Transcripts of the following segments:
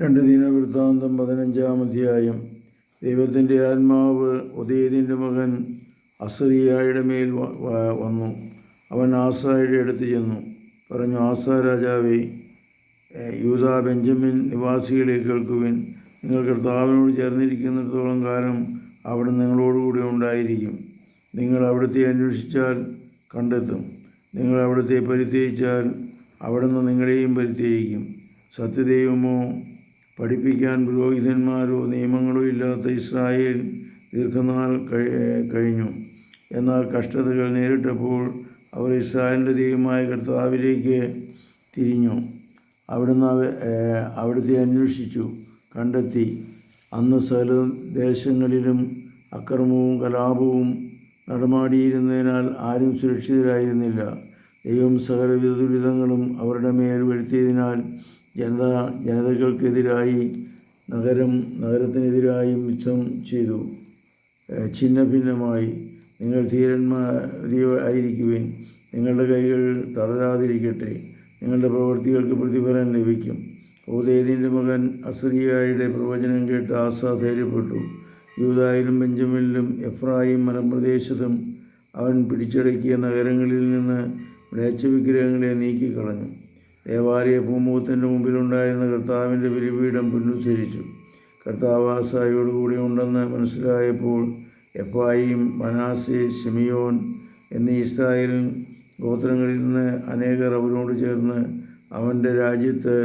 രണ്ട് ദിനവൃത്താന്തം പതിനഞ്ചാം അധ്യായം. ദൈവത്തിന്റെ ആത്മാവ് ഉദയതിന്റെ മകൻ അസറിയായുടെ മേൽ വന്നു. അവൻ ആസായുടെ അടുത്ത് ചെന്നു. പറഞ്ഞു ആസ രാജാവേ യൂത ബെഞ്ചമിൻ നിവാസികളെ കേൾക്കുവിൻ. നിങ്ങൾ കർത്താവിനോട് ചേർന്നിരിക്കുന്നിടത്തോളം കാലം അവിടെ നിങ്ങളോടുകൂടി ഉണ്ടായിരിക്കും. നിങ്ങൾ അവിടുത്തെ അന്വേഷിച്ചാൽ കണ്ടെത്തും. നിങ്ങൾ അവിടുത്തെ പരിത്യജിച്ചാൽ അവിടുന്ന് നിങ്ങളെയും പരിത്യജിക്കും. സത്യദൈവമോ പഠിപ്പിക്കാൻ പുരോഹിതന്മാരോ നിയമങ്ങളോ ഇല്ലാത്ത ഇസ്രായേൽ ദീർഘനാൾ കഴിഞ്ഞു. എന്നാൽ കഷ്ടതകൾ നേരിട്ടപ്പോൾ അവർ ഇസ്രായേലിന്റെ ദൈവമായ കർത്താവിലേക്ക് തിരിഞ്ഞു. അവിടുന്ന് അവിടുത്തെ അന്വേഷിച്ചു കണ്ടെത്തി. അന്ന് സകല ദേശങ്ങളിലും അക്രമവും കലാപവും നടമാടിയിരുന്നതിനാൽ ആരും സുരക്ഷിതരായിരുന്നില്ല. ദൈവം സകലവിധ ദുരിതങ്ങളും അവരുടെ മേൽ വരുത്തിയതിനാൽ ജനത ജനതകൾക്കെതിരായി നഗരം നഗരത്തിനെതിരായി യുദ്ധം ചെയ്തു. ഛിന്ന ഭിന്നമായി നിങ്ങൾ ധീരന്മാരി ആയിരിക്കുവിൻ. നിങ്ങളുടെ കൈകൾ തളരാതിരിക്കട്ടെ. നിങ്ങളുടെ പ്രവൃത്തികൾക്ക് പ്രതിഫലം ലഭിക്കും. ഓതേദിന്റെ മകൻ അസറിയായുടെ പ്രവചനം കേട്ട് ആസ ധൈര്യപ്പെട്ടു. യൂതായിലും ബെഞ്ചമിനിലും എഫ്രായും മലമ്പ്രദേശത്തും അവൻ പിടിച്ചടക്കിയ നഗരങ്ങളിൽ നിന്ന് മ്ലേച്ഛ വിഗ്രഹങ്ങളെ നീക്കിക്കളഞ്ഞു. ദേവാലയ പൂമുഖത്തിന്റെ മുമ്പിലുണ്ടായിരുന്ന കർത്താവിന്റെ ബലിപീഠം പുനരുദ്ധരിച്ചു. കർത്താവ് ആസായോടുകൂടി ഉണ്ടെന്ന് മനസ്സിലായപ്പോൾ എഫായിയും മനാസെ ഷിമിയോൻ എന്നീ ഇസ്രായേലിൻ ഗോത്രങ്ങളിൽ നിന്ന് അനേകർ അവരോട് ചേർന്ന് അവന്റെ രാജ്യത്ത്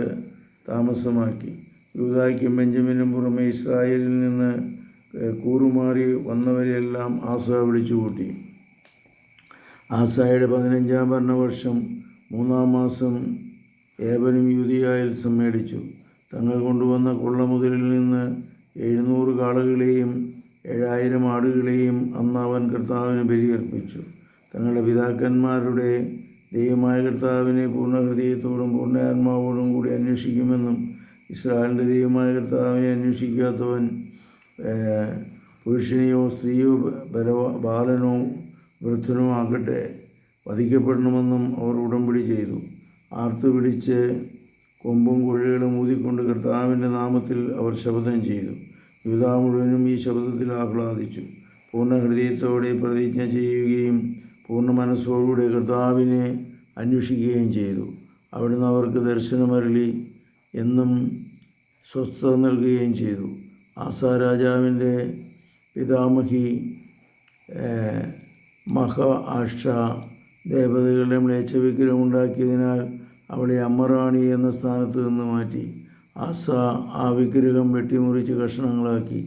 താമസമാക്കി. യൂതായ്ക്കും ബെഞ്ചമിനും പുറമെ ഇസ്രായേലിൽ നിന്ന് കൂറുമാറി വന്നവരെല്ലാം ആസ വിളിച്ചുകൂട്ടി. ആസായുടെ പതിനഞ്ചാം ഭരണവർഷം മൂന്നാം മാസം ഏവനും യുതിയായിൽ സമ്മേളിച്ചു തങ്ങൾ കൊണ്ടുവന്ന കൊള്ളമുതലിൽ നിന്ന് എഴുന്നൂറ് കാളകളെയും ഏഴായിരം ആടുകളെയും അന്ന് അവൻ കർത്താവിന് ബലിയർപ്പിച്ചു. തങ്ങളുടെ പിതാക്കന്മാരുടെ ദൈവമായ കർത്താവിനെ പൂർണ ഹൃദയത്തോടും കൂടി അന്വേഷിക്കുമെന്നും ഇസ്രായേലിന്റെ ദൈവമായ കർത്താവിനെ അന്വേഷിക്കാത്തവൻ പുരുഷനെയോ സ്ത്രീയോ ബലവ ബാലനോ വൃദ്ധനോ ആകട്ടെ വധിക്കപ്പെടണമെന്നും അവർ ഉടമ്പടി ചെയ്തു. ആർത്തു പിടിച്ച് കൊമ്പും കുഴികളും ഊതിക്കൊണ്ട് കർത്താവിന്റെ നാമത്തിൽ അവർ ശബ്ദം ചെയ്തു. യുവതാ മുഴുവനും ഈ ശബ്ദത്തിൽ ആഹ്ലാദിച്ചു. പൂർണ ഹൃദയത്തോടെ പ്രതിജ്ഞ ചെയ്യുകയും പൂർണ മനസ്സോടുകൂടെ കർത്താവിനെ അന്വേഷിക്കുകയും ചെയ്തു. അവിടുന്ന് അവർക്ക് ദർശനമരളി എന്നും സ്വസ്ഥത നൽകുകയും ചെയ്തു. ആസാ രാജാവിന്റെ പിതാമഹി മഹ ആഷ ദേവതകളുടെ മ്ലേച്ഛ വിഗ്രഹം ഉണ്ടാക്കിയതിനാൽ അവളെ അമ്മറാണി എന്ന സ്ഥാനത്ത് നിന്ന് മാറ്റി. ആസ ആ വിഗ്രഹം വെട്ടിമുറിച്ച് കഷ്ണങ്ങളാക്കി.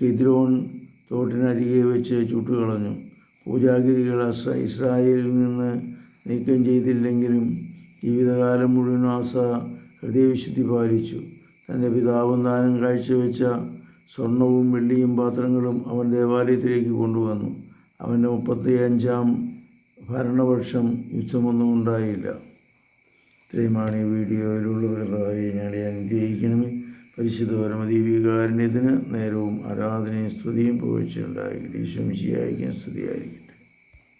കിദ്രോൺ തോട്ടിനരികെ വെച്ച് ചുട്ടുകളഞ്ഞു. പൂജാഗിരികൾ ഇസ്രായേലിൽ നിന്ന് നീക്കം ചെയ്തില്ലെങ്കിലും ജീവിതകാലം മുഴുവൻ ആസ ഹൃദയവിശുദ്ധി പാലിച്ചു. തന്റെ പിതാവും താനും കാഴ്ചവെച്ച സ്വർണവും വെള്ളിയും പാത്രങ്ങളും അവൻ ദേവാലയത്തിലേക്ക് കൊണ്ടുവന്നു. അവന്റെ മുപ്പത്തി അഞ്ചാം ഭരണവർഷം യുദ്ധമൊന്നും ഉണ്ടായില്ല. ഇത്രയുമാണ് ഈ വീഡിയോയിലുള്ളവരായി ഞങ്ങളെ അനുഗ്രഹിക്കണമേ. പരിശുദ്ധ പരമദീപികാരുണ്യത്തിന് നേരവും ആരാധനയും സ്തുതിയും പുകഴ്ചയുണ്ടായി ഈശ്വംശിയായിരിക്കും സ്തുതിയായിരിക്കും